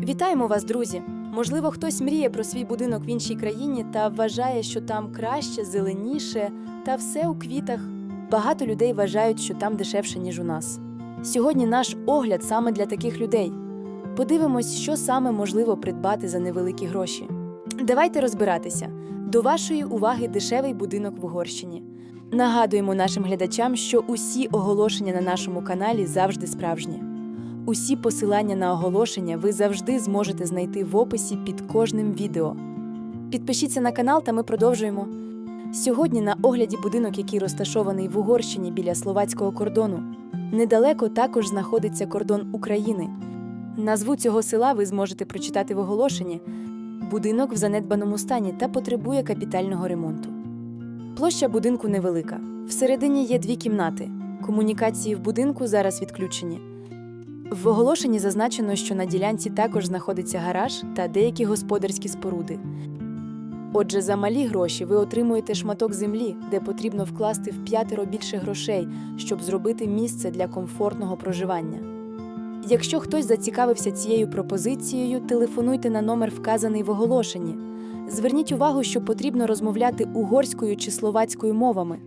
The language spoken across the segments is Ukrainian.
Вітаємо вас, друзі! Можливо, хтось мріє про свій будинок в іншій країні та вважає, що там краще, зеленіше та все у квітах. Багато людей вважають, що там дешевше, ніж у нас. Сьогодні наш огляд саме для таких людей. Подивимось, що саме можливо придбати за невеликі гроші. Давайте розбиратися. До вашої уваги дешевий будинок в Угорщині. Нагадуємо нашим глядачам, що усі оголошення на нашому каналі завжди справжні. Усі посилання на оголошення ви завжди зможете знайти в описі під кожним відео. Підпишіться на канал, та ми продовжуємо. Сьогодні на огляді будинок, який розташований в Угорщині біля словацького кордону. Недалеко також знаходиться кордон України. Назву цього села ви зможете прочитати в оголошенні. Будинок в занедбаному стані та потребує капітального ремонту. Площа будинку невелика. Всередині є дві кімнати. Комунікації в будинку зараз відключені. В оголошенні зазначено, що на ділянці також знаходиться гараж та деякі господарські споруди. Отже, за малі гроші ви отримуєте шматок землі, де потрібно вкласти в п'ятеро більше грошей, щоб зробити місце для комфортного проживання. Якщо хтось зацікавився цією пропозицією, телефонуйте на номер, вказаний в оголошенні. Зверніть увагу, що потрібно розмовляти угорською чи словацькою мовами.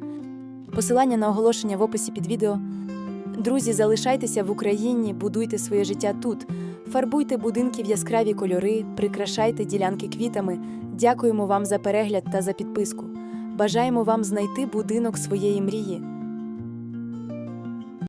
Посилання на оголошення в описі під відео. Друзі, залишайтеся в Україні, будуйте своє життя тут, фарбуйте будинки в яскраві кольори, прикрашайте ділянки квітами. Дякуємо вам за перегляд та за підписку. Бажаємо вам знайти будинок своєї мрії.